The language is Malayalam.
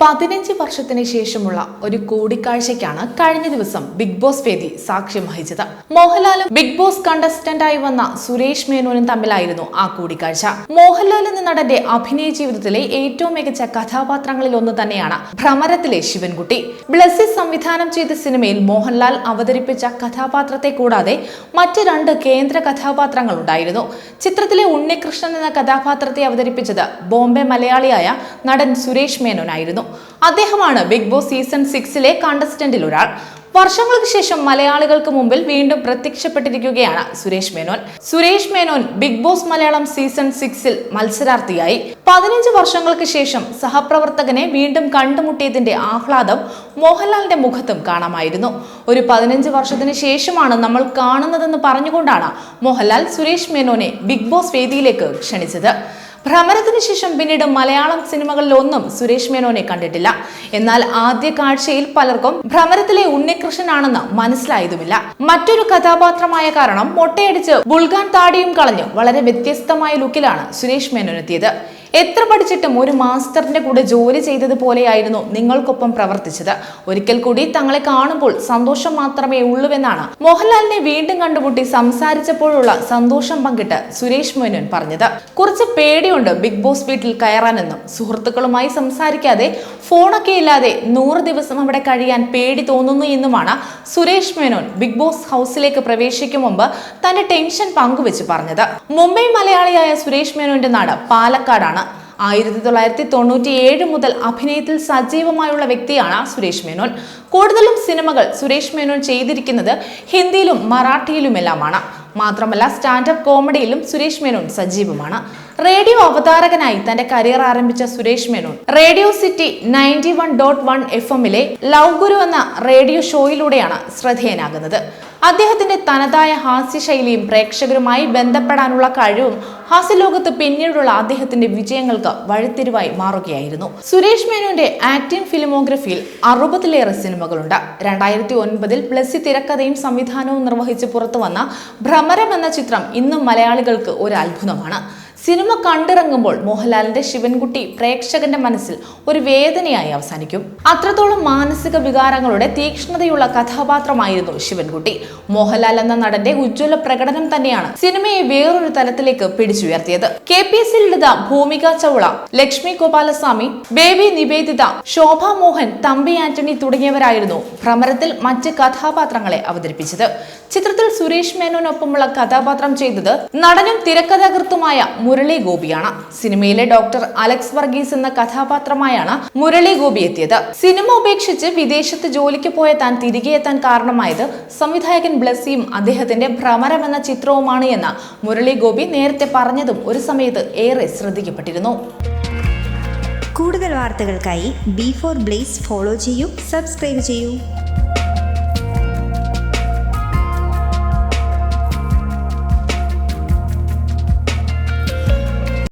പതിനഞ്ച് വർഷത്തിന് ശേഷമുള്ള ഒരു കൂടിക്കാഴ്ചയ്ക്കാണ് കഴിഞ്ഞ ദിവസം ബിഗ് ബോസ് വേദി സാക്ഷ്യം വഹിച്ചത്. മോഹൻലാലും ബിഗ് ബോസ് കണ്ടസ്റ്റന്റായി വന്ന സുരേഷ് മേനോനും തമ്മിലായിരുന്നു ആ കൂടിക്കാഴ്ച. മോഹൻലാൽ എന്ന നടന്റെ അഭിനയ ജീവിതത്തിലെ ഏറ്റവും മികച്ച കഥാപാത്രങ്ങളിൽ ഒന്ന് തന്നെയാണ് ഭ്രമരത്തിലെ ശിവൻകുട്ടി. ബ്ലസ്സി സംവിധാനം ചെയ്ത സിനിമയിൽ മോഹൻലാൽ അവതരിപ്പിച്ച കഥാപാത്രത്തെ കൂടാതെ മറ്റ് രണ്ട് കേന്ദ്ര കഥാപാത്രങ്ങൾ ഉണ്ടായിരുന്നു. ചിത്രത്തിലെ ഉണ്ണികൃഷ്ണൻ എന്ന കഥാപാത്രത്തെ അവതരിപ്പിച്ചത് ബോംബെ മലയാളിയായ നടൻ സുരേഷ് മേനോനായിരുന്നു. അദ്ദേഹമാണ് ബിഗ് ബോസ് സീസൺ സിക്സിലെ കണ്ടസ്റ്റന്റിൽ ഒരാൾ. വർഷങ്ങൾക്ക് ശേഷം മലയാളികൾക്ക് മുമ്പിൽ വീണ്ടും പ്രത്യക്ഷപ്പെട്ടിരിക്കുകയാണ് Suresh Menon. Suresh Menon Big Boss Malayalam season സിക്സിൽ മത്സരാർത്ഥിയായി. പതിനഞ്ച് വർഷങ്ങൾക്ക് ശേഷം സഹപ്രവർത്തകനെ വീണ്ടും കണ്ടുമുട്ടിയതിന്റെ ആഹ്ലാദം മോഹൻലാലിന്റെ മുഖത്തും കാണാമായിരുന്നു. ഒരു പതിനഞ്ച് വർഷത്തിന് ശേഷമാണ് നമ്മൾ കാണുന്നതെന്ന് പറഞ്ഞുകൊണ്ടാണ് മോഹൻലാൽ സുരേഷ് മേനോനെ ബിഗ് ബോസ് വേദിയിലേക്ക് ക്ഷണിച്ചത്. ഭ്രമരത്തിന് ശേഷം പിന്നീട് മലയാളം സിനിമകളിലൊന്നും സുരേഷ് മേനോനെ കണ്ടിട്ടില്ല. എന്നാൽ ആദ്യ കാഴ്ചയിൽ പലർക്കും ഭ്രമരത്തിലെ ഉണ്ണികൃഷ്ണനാണെന്ന് മനസ്സിലായതുമില്ല. മറ്റൊരു കഥാപാത്രമായ കാരണം മൊട്ടയടിച്ച് ബുൾഗാൻ താടിയും കളഞ്ഞ് വളരെ വ്യത്യസ്തമായ ലുക്കിലാണ് സുരേഷ് മേനോൻ എത്തിയത് എത്ര പഠിച്ചിട്ടും ഒരു മാസ്റ്ററിന്റെ കൂടെ ജോലി ചെയ്തതുപോലെയായിരുന്നു നിങ്ങൾക്കൊപ്പം പ്രവർത്തിച്ചത്. ഒരിക്കൽ കൂടി തങ്ങളെ കാണുമ്പോൾ സന്തോഷം മാത്രമേ ഉള്ളൂവെന്നാണ് മോഹൻലാലിനെ വീണ്ടും കണ്ടുമുട്ടി സംസാരിച്ചപ്പോഴുള്ള സന്തോഷം പങ്കിട്ട് സുരേഷ് മേനോൻ പറഞ്ഞത്. കുറച്ച് പേടിയുണ്ട് ബിഗ് ബോസ് വീട്ടിൽ കയറാനെന്നും സുഹൃത്തുക്കളുമായി സംസാരിക്കാതെ ഫോണൊക്കെ ഇല്ലാതെ നൂറ് ദിവസം അവിടെ കഴിയാൻ പേടി തോന്നുന്നു എന്നുമാണ് സുരേഷ് മേനോൻ ബിഗ് ബോസ് ഹൗസിലേക്ക് പ്രവേശിക്കും മുമ്പ് തന്റെ ടെൻഷൻ പങ്കുവെച്ച് പറഞ്ഞത്. മുംബൈ മലയാളിയായ സുരേഷ് മേനോന്റെ നാട് പാലക്കാടാണ്. ആയിരത്തി തൊള്ളായിരത്തി തൊണ്ണൂറ്റി ഏഴ് മുതൽ അഭിനയത്തിൽ സജീവമായുള്ള വ്യക്തിയാണ് സുരേഷ് മേനോൻ. കൂടുതലും സിനിമകൾ സുരേഷ് മേനോൻ ചെയ്തിരിക്കുന്നത് ഹിന്ദിയിലും മറാഠിയിലുമെല്ലാമാണ്. മാത്രമല്ല സ്റ്റാൻഡപ്പ് കോമഡിയിലും സുരേഷ് മേനോൻ സജീവമാണ്. റേഡിയോ അവതാരകനായി തന്റെ കരിയർ ആരംഭിച്ച Suresh Menon. Radio City ninety one dot one F എമ്മിലെ ലവ് ഗുരു എന്ന റേഡിയോ ഷോയിലൂടെയാണ് ശ്രദ്ധേയനാകുന്നത്. അദ്ദേഹത്തിന്റെ തനതായ ഹാസ്യശൈലിയും പ്രേക്ഷകരുമായി ബന്ധപ്പെടാനുള്ള കഴിവും ഹാസ്യലോകത്ത് പിന്നീടുള്ള അദ്ദേഹത്തിന്റെ വിജയങ്ങൾക്ക് വഴിത്തിരിവായി മാറുകയായിരുന്നു. സുരേഷ് മേനോന്റെ ആക്ടിംഗ് ഫിലിമോഗ്രഫിയിൽ അറുപതിലേറെ സിനിമകളുണ്ട്. രണ്ടായിരത്തി ഒൻപതിൽ പ്ലസി തിരക്കഥയും സംവിധാനവും നിർവഹിച്ച് പുറത്തുവന്ന ഭ്രമരം എന്ന ചിത്രം ഇന്നും മലയാളികൾക്ക് ഒരു അത്ഭുതമാണ്. സിനിമ കണ്ടിറങ്ങുമ്പോൾ മോഹൻലാലിന്റെ ശിവൻകുട്ടി പ്രേക്ഷകന്റെ മനസ്സിൽ ഒരു വേദനയായി അവസാനിക്കും. അത്രത്തോളം മാനസിക വികാരങ്ങളുടെ തീക്ഷ്ണതയുള്ള കഥാപാത്രമായിരുന്നു ശിവൻകുട്ടി. മോഹൻലാൽ എന്ന നടന്റെ ഉജ്ജ്വല പ്രകടനം തന്നെയാണ് സിനിമയെ വേറൊരു തലത്തിലേക്ക് പിടിച്ചുയർത്തിയത്. K P S Lalitha Bhumika Chawla Lakshmi Gopalaswamy Baby Niveditha Shobha Mohan Thampi Antony തുടങ്ങിയവരായിരുന്നു ഭ്രമരത്തിൽ മറ്റ് കഥാപാത്രങ്ങളെ അവതരിപ്പിച്ചത്. ചിത്രത്തിൽ സുരേഷ് മേനോനൊപ്പമുള്ള കഥാപാത്രം ചെയ്തത് നടനും തിരക്കഥാകൃത്തുമായ മുരളി ഗോപിയാണ് സിനിമയിലെ ഡോക്ടർ അലക്സ് വർഗീസ് എന്ന കഥാപാത്രമായാണ് മുരളി ഗോപി എത്തിയത്. സിനിമ ഉപേക്ഷിച്ച് വിദേശത്ത് ജോലിക്ക് പോയ താൻ തിരികെ എത്താൻ കാരണമായത് സംവിധായകൻ ബ്ലസ്സിയും അദ്ദേഹത്തിന്റെ ഭ്രമരം എന്ന ചിത്രവുമാണ് എന്ന് മുരളി ഗോപി നേരത്തെ പറഞ്ഞതും ഒരു സമയത്ത് ഏറെ ശ്രദ്ധിക്കപ്പെട്ടിരുന്നു. കൂടുതൽ വാർത്തകൾക്കായി ബി ഫോർ ബ്ലേസ് ഫോളോ ചെയ്യൂ സബ്സ്ക്രൈബ് ചെയ്യൂ.